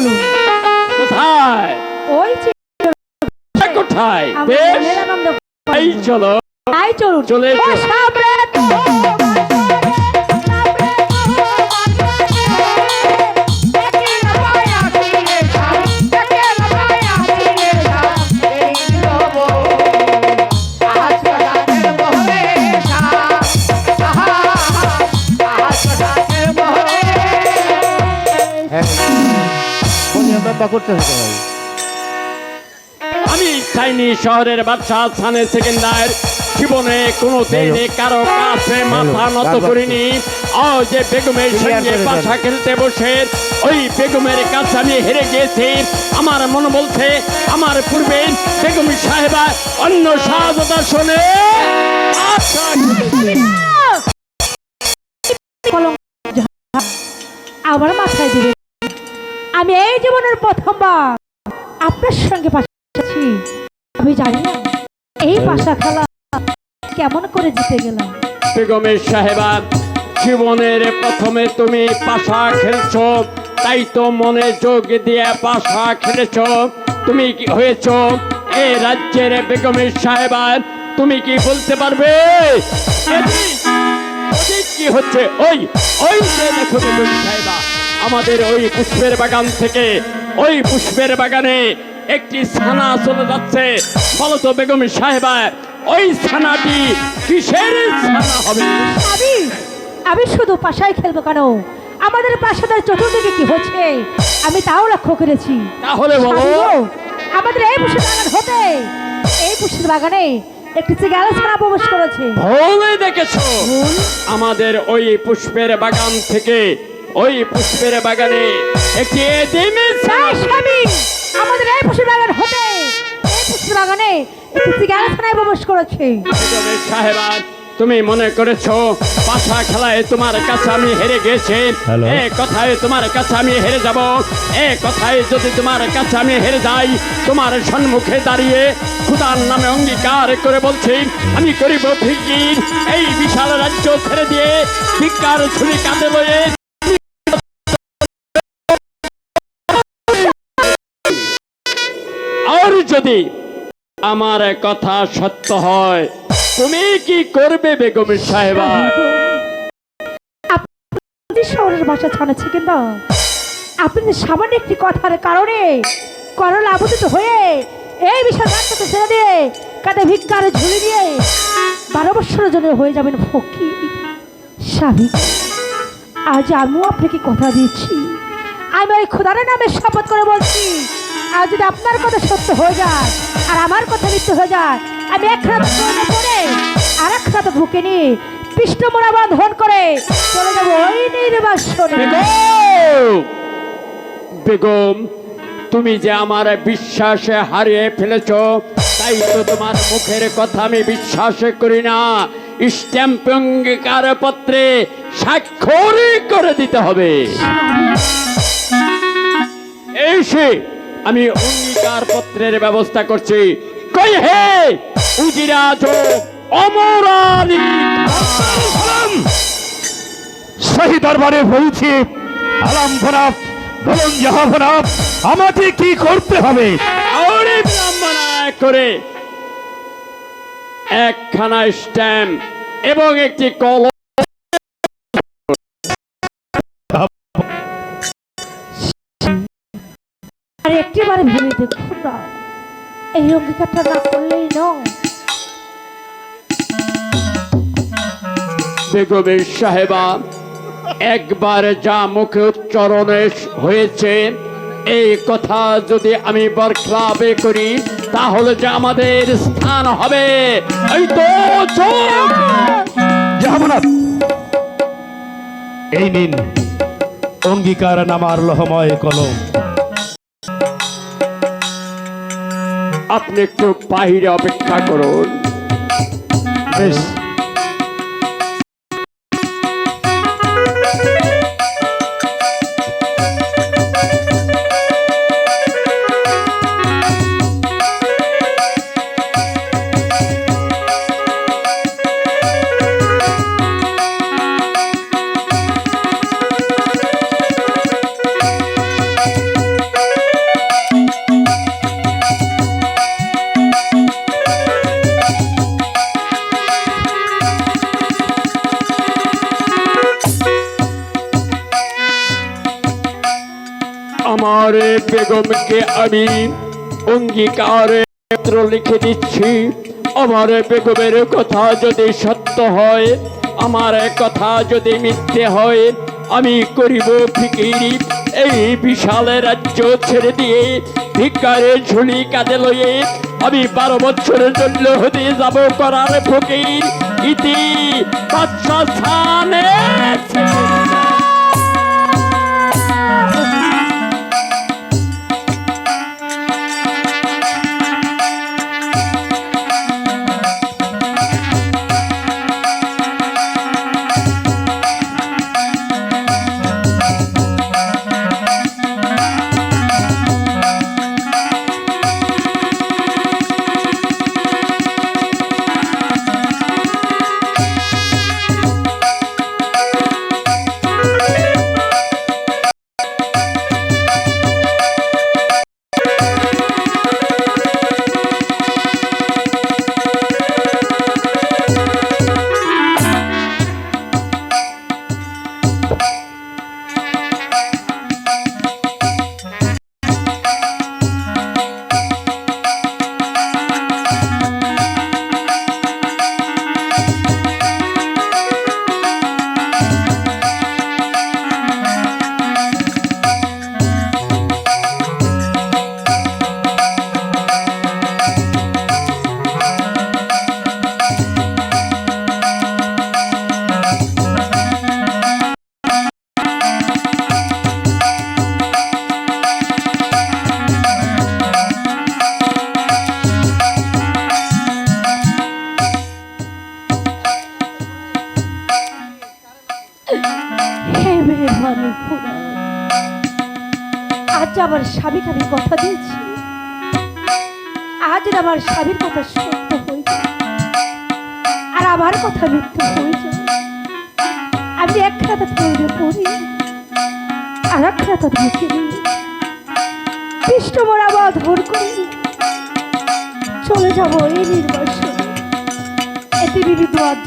চলুন কোথায়? ওই কোথায়? চলো। চলে ব্যাপার করতে হবে ভাই। আমি চাইনি শহরের বাদশাহ স্থানে সেকেন্দার জীবনে কোনো দিন কারও কাছে মাথা নত করিনি। ও যে বেগমের সঙ্গে বাসা খেলতে বসে ওই বেগমের কাছে আমি হেরে গিয়েছি। আমার মন বলছে আমার পূর্বে বেগম সাহেবা অন্য সাহায্যতা শোনে। কলঙ্ক আমার মাথায় দিবে। আমি এই জীবনের প্রথমবার আপনার সঙ্গে পাশা আছি আমি জানি না, এই পাশা খেলা কেমন করে জিতে গেলাম বেগমের সাহেবা, জীবনের প্রথমে তুমি পাশা খেলছো, তাই তো মনে যোগ দিয়ে পাশা খেলেছ। তুমি কি হয়েছ? এই রাজ্যের বেগমের সাহেবা, তুমি কি বলতে পারবে? কি হচ্ছে? ওই ওই দেখো বেগম সাহেবা। আমাদের ওই পুষ্পের বাগান থেকে ওই পুষ্পের বাগানে একটি ছানা চলে যাচ্ছে। ফলত বেগম সাহেবা ওই ছানাটি কিসের ছানা হবে? আমি আমি শুধু পাশায় খেলব কেন? আমাদের পাশাদের চতুর্দিকে কি হচ্ছে? আমি তাও লক্ষ্য করেছি। তাহলে বলো। আমাদের এই পুষের বাগান হতে এই পুষ্পের বাগানে একটি চিগালা ছাড়া প্রবেশ করেছে। ভুলে দেখেছ? আমাদের ওই পুষ্পের বাগান থেকে ওই পুষ্পের বাগানে একটি আমাদের এই পুষের বাগান হতে। এই পুষের বাগানে একটি প্রবেশ করেছে। সাহেবা তুমি মনে করেছ পাশা খেলায় তোমার কাছে আমি হেরে গেছি? এ কথায় তোমার কাছে আমি হেরে যাব। এ কথায় যদি তোমার কাছে আমি হেরে যাই তোমার সম্মুখে দাঁড়িয়ে খুদার নামে অঙ্গীকার করে বলছি আমি করিব ফিকির এই বিশাল রাজ্য ছেড়ে দিয়ে ভিক্ষার ছুরি কাঁধে লয়ে যদি আমার কথা সত্য হয়, তুমি কি করবে বেগম সাহেবা? শহরের ভাষা ছাড়াচ্ছে কিন্তু আপনি সামান্য একটি কথার কারণে করল আবুদিত হয়ে এই বিশাল রাস্তাতে ছেড়ে দিয়ে কাঁধে ভিক্ষার ঝুলি দিয়ে বারো বছরের জন্য হয়ে যাবেন ফকি স্বামী। আজ আমিও আপনাকে কথা দিচ্ছি। আমি ওই খোদারের নামে শপথ করে বলছি আর যদি আপনার কথা সত্য হয়ে যায় আর আমার কথা মিথ্যে হয়ে যায় আমি এক পড়ে আর এক রাত বুকে নিয়ে পৃষ্ঠ মোড়া বাঁধন করে চলে যাব ওই নির্বাসনে বেগম! তুমি যে আমার বিশ্বাসে হারিয়ে ফেলেছ তাই তো তোমার মুখের কথা আমি বিশ্বাস করি না। স্ট্যাম্প অঙ্গীকার পত্রে স্বাক্ষর করে দিতে হবে। এই সে আমি অঙ্গীকার পত্রের ব্যবস্থা করছি। কই হে উজিরাজ অমরারি সেই দরবারে বলছি আলাম ভরাব বলুন ভরাব আমাকে কি করতে হবে? করে। একখানা স্ট্যাম্প এবং একটি কলম আর একটিবার ভেবে দেখুন না এই অঙ্গীকারটা না করলেই নয়। বেগমের সাহেবা একবার যা মুখে উচ্চারণে হয়েছে এই কথা যদি আমি বরখলাপে করি তাহলে যে আমাদের স্থান হবে। এই তো এই নিন অঙ্গীকার নামার লহময় কলম। আপনি একটু বাহিরে অপেক্ষা করুন। বেশ। আমার বেগমকে আমি অঙ্গীকার পত্র লিখে দিচ্ছি। আমার বেগমের কথা যদি সত্য হয়, আমার কথা যদি মিথ্যে হয়, আমি করিব ফিকির। এই বিশাল রাজ্য ছেড়ে দিয়ে ভিকারে ঝুলি কাঁধে লয়ে আমি বারো বছরের জন্য হতে যাব করার ফকির। ইতি স্বামীকে আমি কথা দিয়েছি। আজ আমার স্বামীর কথা সত্য হয়ে যায়। আর আমার কথা মিথ্যে হয়েছে আমি এক খাতা তৈরি পড়ি আর এক খাতা ঢুকে নিই। কৃষ্ণ মোর আবার ধর করি। চলে যাব এই নির্বাসনে। এতে বিবি দোয়ার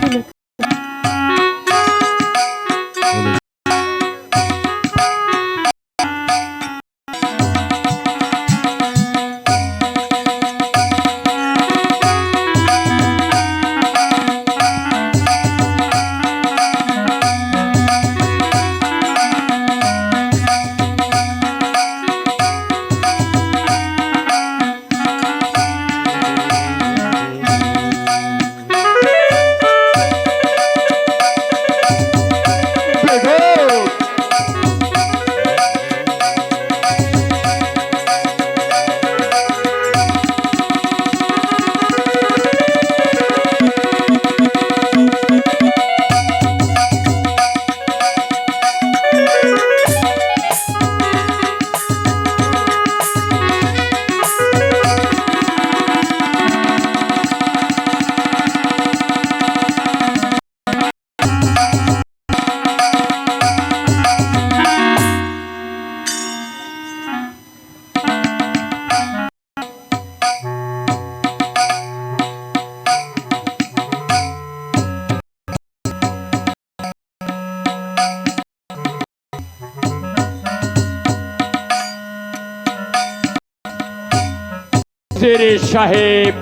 উজির সাহেব।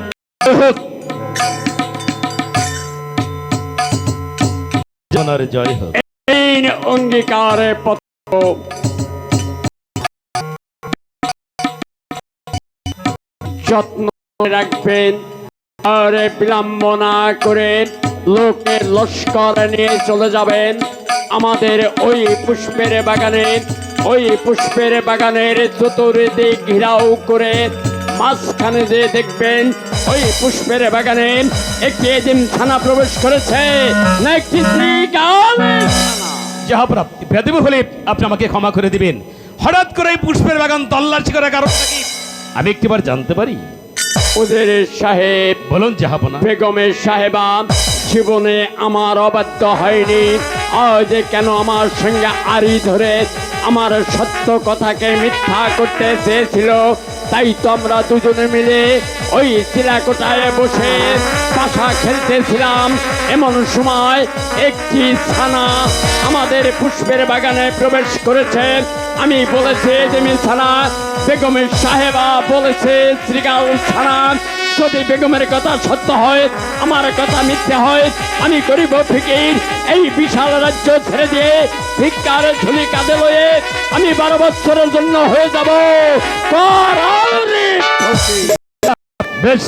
জনার জয় হোক। অঙ্গীকারে পত্র। যত্ন রাখবেন আর বিলম্ব না করে লোকের লস্কর নিয়ে চলে যাবেন। আমাদের ওই পুষ্পের বাগানে ওই পুষ্পের বাগানের চতুর্দিক ঘিরাও করে মাঝখানে যে দেখবেন ওই পুষ্পের বাগানে একটি এদিন থানা প্রবেশ করেছে। না একটি থানা হলে আপনি আমাকে ক্ষমা করে দিবেন। হঠাৎ করে এই পুষ্পের বাগান তল্লাশি করার কারণটা কি? আমি একটিবার জানতে পারি। ওদের সাহেব বলুন যাহাপনা বেগমের সাহেবা জীবনে আমার অবাধ্য হয়নি। আজ কেন আমার সঙ্গে আড়ি ধরে আমার সত্য কথাকে মিথ্যা করতে চেয়েছিল। তাই তো আমরা দুজনে মিলে ওই শিলাকোটায় বসে পাশা খেলতেছিলাম। এমন সময় একটি ছানা আমাদের পুষ্পের বাগানে প্রবেশ করেছে। আমি বলেছে, জমিন ছানা। বেগমের সাহেবা বলেছে শ্রীকাল ছানা, যদি বেগমের কথা সত্য হয়, আমার কথা মিথ্যে হয়, আমি গরিব ফিকির। এই বিশাল রাজ্য ছেড়ে দিয়ে ভিক্ষার ঝুলি কাঁধে লয়ে আমি বারো বছরের জন্য হয়ে যাব। বেশ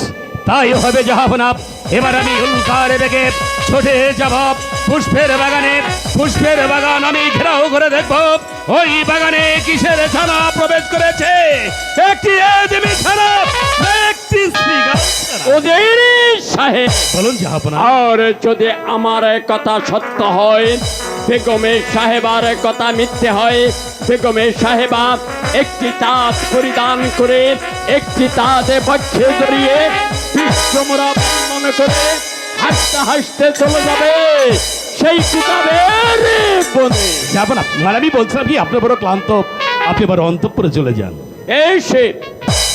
তাই হবে জাহাপনা এবার আমি উল্কারে বেগে ছোটে যাব। পুষ্পের বাগানে পুষ্পের বাগান আমি ঘেরাও করে দেখব। ওই বাগানে কিসের ছানা প্রবেশ করেছে? একটি এদিমি ছানা একটি? সাহেব। বলুন জাহাপনা আর যদি আমার কথা সত্য হয় বেগমের সাহেবার কথা মিথ্যে হয়। বেগমের সাহেবা একটি তাঁত পরিধান করে একটি তাঁতে পক্ষে জড়িয়ে বিশ্বমরা মনে করে হাসতে হাসতে চলে যাবে। সেই কুকাবের বনে। জাহাপনা মানে আমি বলছিলাম কি আপনি বড় ক্লান্ত। আপনি এবার অন্তঃপুরে চলে যান। এই সে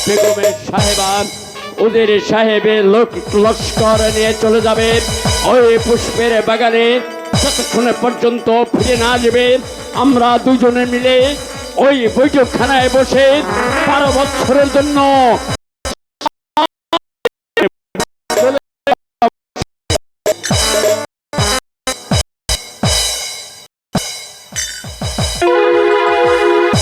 বেগমের সাহেবান ওদের সাহেবের লোক লস্কর নিয়ে চলে যাবে। ওই পুষ্পের বাগানে যতক্ষণে পর্যন্ত ফিরে না যাবে। আমরা দুজনে মিলে ওই বৈঠকখানায় বসে বারো বছরের জন্য